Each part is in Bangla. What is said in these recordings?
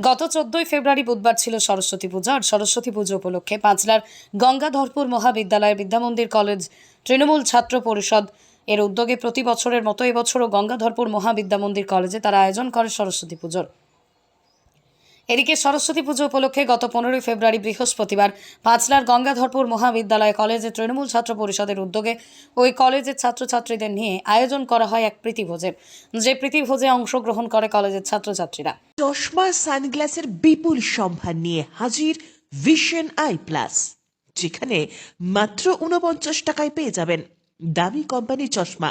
গত চোদ্দই ফেব্রুয়ারি বুধবার ছিল সরস্বতী পূজা আর সরস্বতী পুজো উপলক্ষে পাঁচলার গঙ্গাধরপুর মহাবিদ্যালয়ের বিদ্যামন্দির কলেজ তৃণমূল ছাত্র পরিষদ এর উদ্যোগে প্রতি বছরের মতো এবছরও গঙ্গাধরপুর মহাবিদ্যামন্দির কলেজে তারা আয়োজন করে সরস্বতী পুজোর। এদিকে সরস্বতী পুজো উপলক্ষে গত পনেরোই ফেব্রুয়ারি বৃহস্পতিবার পাঁচলার গঙ্গাধরপুর মহাবিদ্যালয় কলেজে তৃণমূল ছাত্র পরিষদের উদ্যোগে ওই কলেজের ছাত্রছাত্রীদের নিয়ে আয়োজন করা হয় এক প্রীতিভোজের যে প্রীতিভোজে অংশগ্রহণ করে কলেজের ছাত্রছাত্রীরা। চশমা, সানগ্লাসের বিপুল সম্ভার নিয়ে হাজির ভিশন আই প্লাস, যেখানে মাত্র উনপঞ্চাশ টাকায় পেয়ে যাবেন দামি কোম্পানি চশমা।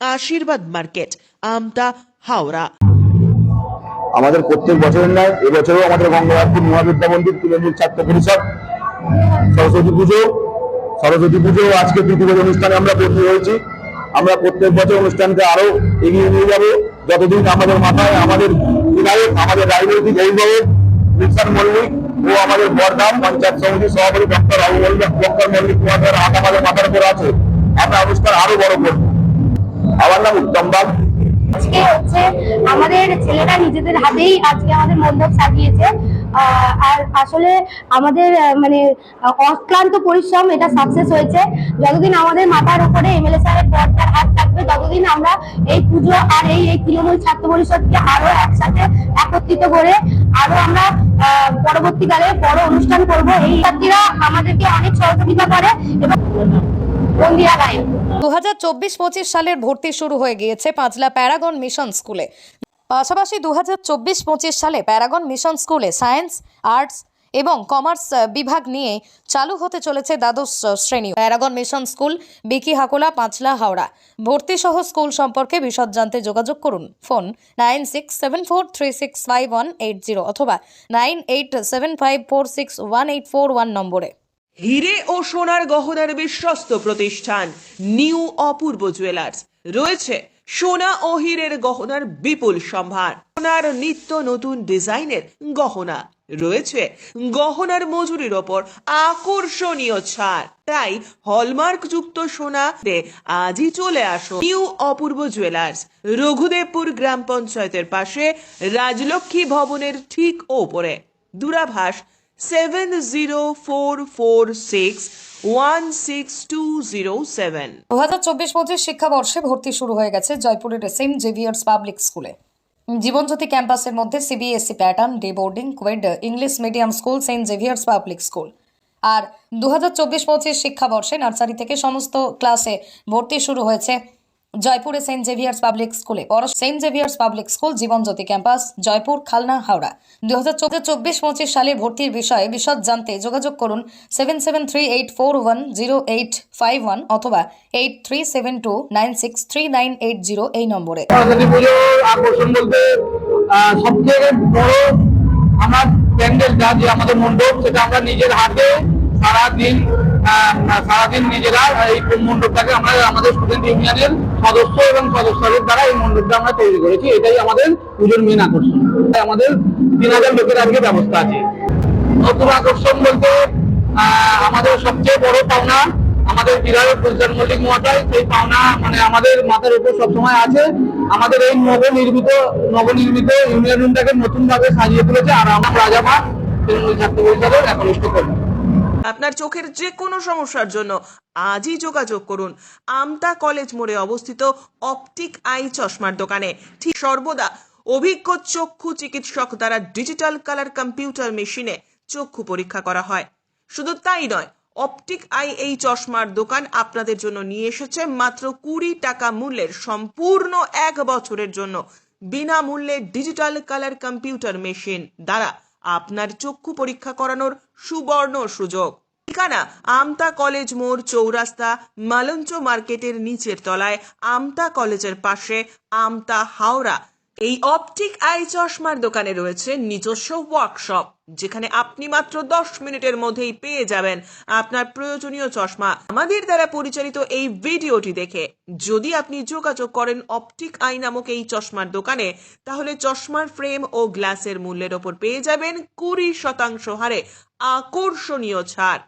আশীর্বাদ মার্কেট আমতা হাওড়া। আমাদের প্রত্যেক বছরের নয় এবছরও আমাদের গঙ্গারামপুর মহাবিদ্যা মন্দির, তৃণমূল ছাত্র পরিষদ, সরস্বতী পুজো সরস্বতী পুজো, আজকে পৃথিবীর অনুষ্ঠানে আমরা ভর্তি হয়েছি। আমরা প্রত্যেক বছর অনুষ্ঠানকে আরও এগিয়ে নিয়ে যাব। যতদিন আমাদের মাথায়, আমাদের বিধায়ক, আমাদের রাজনৈতিক অভিভাবক মিশন মল্লিক, ও আমাদের বরধাম পঞ্চায়েত সমিতির সভাপতি ডক্টর রাহুল মল্লিক, ডক্টর মল্লিক কুমার হাত আমাদের মাথার উপর আছে। আমরা অনুষ্ঠান আরও বড় করব। আমার নাম উত্তম বাগ। আজকে হচ্ছে আমাদের ছেলেরা নিজেদের হাতেই আজকে আমাদের মণ্ডপ সাজিয়েছে। আর আসলে আমাদের মানে অক্লান্ত পরিশ্রম এটা সাকসেস হয়েছে। যতদিন আমাদের মাথার উপরে এমএলএ স্যারের পর্দার হাত থাকবে, ততদিন আমরা এই পুজো আর এই এই তৃণমূল ছাত্র পরিষদকে আরও একসাথে একত্রিত করে আরও আমরা পরবর্তীকালে বড় অনুষ্ঠান করব। এই ছাত্রীরা আমাদেরকে অনেক সহযোগিতা করে এবং দু হাজার চব্বিশ পঁচিশ সালের ভর্তি শুরু হয়ে গিয়েছে পাঁচলা প্যারাগন মিশন স্কুলে। পাশাপাশি দু হাজার চব্বিশ পঁচিশ সালে প্যারাগন মিশন স্কুলে সায়েন্স, আর্টস এবং কমার্স বিভাগ নিয়ে চালু হতে চলেছে দ্বাদশ শ্রেণি। Paragon Mission school, Biki Hakola, Panchla Howrah. ভর্তি সহ স্কুল সম্পর্কে বিশদ জানতে যোগাযোগ করুন। Phone nine six seven four three six five one eight zero অথবা nine eight seven five four six one eight four one নম্বরে। হিরে ও সোনার গহনার বিশ্বস্ত প্রতিষ্ঠান নিউ অপূর্ব জুয়েলার্স। রয়েছে সোনা ও হীরের গহনার বিপুল সম্ভার। সোনার নিত্য নতুন ডিজাইনের গহনা। রয়েছে গহনার মজুরির ওপর আকর্ষণীয় ছাড়। তাই হলমার্ক যুক্ত সোনাতে আজই চলে আসো নিউ অপূর্ব জুয়েলার্স, রঘুদেবপুর গ্রাম পঞ্চায়েতের পাশে, রাজলক্ষ্মী ভবনের ঠিক ওপরে। দূরাভাষ seven zero four four six one six two zero seven দু হাজার চব্বিশ পঁচিশ শিক্ষাবর্ষে ভর্তি শুরু হয়ে গেছে জয়পুরের সেন্ট জেভিয়ার্স পাবলিক স্কুলে। জীবনজ্যোতি ক্যাম্পাসের মধ্যে CBSE pattern, day boarding, coed, English medium school, Saint Xavier's public school. আর দু হাজার চব্বিশ পঁচিশ শিক্ষাবর্ষে নার্সারি থেকে সমস্ত ক্লাসে ভর্তি শুরু হয়েছে জয়পুরে সেন্ট জেভিয়ার্স পাবলিক স্কুলে Saint Xavier's public school Jibanjyoti campus, Joypur, Khalna, Howrah. দু হাজার চব্বিশ পঁচিশ সালের ভর্তির বিষয়ে বিশদ জানতে যোগাযোগ করুন seven seven three eight four one zero eight five one অথবা eight three seven two nine six three nine eight zero এই নম্বরে। আকর্ষণ বলতে সব বড় আমার প্যান্ডেল যা যে আমাদের মণ্ডপ, সেটা আমরা নিজের হাতে সারাদিন সারাদিন নিজেরা এই মণ্ডপটাকে আমরা, আমাদের স্টুডেন্ট ইউনিয়নের সদস্য এবং সদস্যদের দ্বারা এই মণ্ডপটা আমরা তৈরি করেছি। এটাই আমাদের পুজোর মেন আকর্ষণ। তাই আমাদের তিন হাজার লোকের আজকে ব্যবস্থা আছে। নতুন আকর্ষণ বলতে আমাদের সবচেয়ে বড় পাওনা আমাদের বিধায়ক গুলজার মল্লিক মহাশয়। সেই পাওনা মানে আমাদের মাথার উপর সবসময় আছে। আমাদের এই নবনির্মিত নবনির্মিত ইউনিয়ন রুমটাকে নতুন ভাবে সাজিয়ে তুলেছে আর আমরা রাজামা তৃণমূল ছাত্র পরিষদের একনিষ্ঠ কর্মী। আপনার চোখের যে কোনো সমস্যার জন্য আজই যোগাযোগ করুন। আমতা কলেজ মোড়ে অবস্থিত অপটিক আই চশমার দোকানে। ঠিক সর্বদা অভিজ্ঞ চক্ষু চিকিৎসক দ্বারা ডিজিটাল কালার কম্পিউটার মেশিনে চক্ষু পরীক্ষা করা হয়। শুধু তাই নয়, অপটিক আই এই চশমার দোকান আপনাদের জন্য নিয়ে এসেছে মাত্র কুড়ি টাকা মূল্যের সম্পূর্ণ এক বছরের জন্য বিনামূল্যে ডিজিটাল কালার কম্পিউটার মেশিন দ্বারা। আপনার চক্ষু পরীক্ষা করানোর সুবর্ণ সুযোগ। ঠিকানা, আমতা কলেজ মোড় চৌরাস্তা, মালঞ্চ মার্কেটের নিচের তলায় আমতা কলেজের পাশে আমতা হাওড়া। এই অপটিক আই চশমার দোকানে রয়েছে নিজস্ব ওয়ার্কশপ যেখানে আপনি মাত্র দশ মিনিটের মধ্যেই পেয়ে যাবেন আপনার প্রয়োজনীয় চশমা। আমাদের দ্বারা পরিচালিত এই ভিডিওটি দেখে যদি আপনি যোগাযোগ করেন অপটিক আই নামক এই চশমার দোকানে, তাহলে চশমার ফ্রেম ও গ্লাসের মূল্যের ওপর পেয়ে যাবেন কুড়ি শতাংশ হারে আকর্ষণীয় ছাড়।